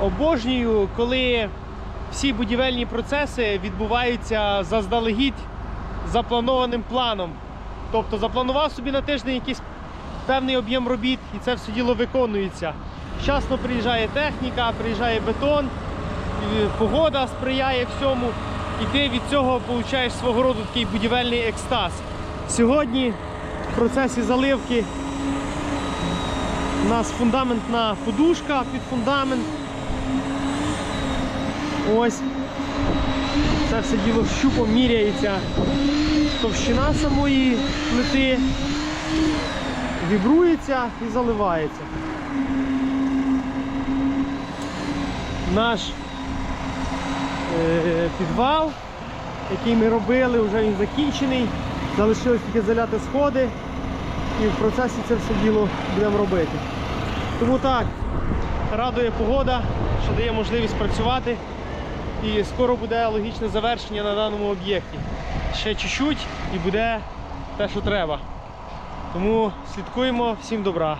Обожнюю, коли всі будівельні процеси відбуваються заздалегідь запланованим планом. Тобто запланував собі на тиждень якийсь певний об'єм робіт і це все діло виконується. Вчасно приїжджає техніка, приїжджає бетон, погода сприяє всьому, і ти від цього отримуєш свого роду такий будівельний екстаз. Сьогодні в процесі заливки у нас фундаментна подушка під фундамент. Ось. Це все діло щупом міряється товщина самої плити, вібрується і заливається. Наш е, підвал, який ми робили, вже він закінчений. Залишилось тільки заляти сходи і в процесі це все діло будемо робити. Тому так, радує погода, що дає можливість працювати. І скоро буде логічне завершення на даному об'єкті. Ще чуть-чуть і буде те, що треба. Тому слідкуємо, всім добра.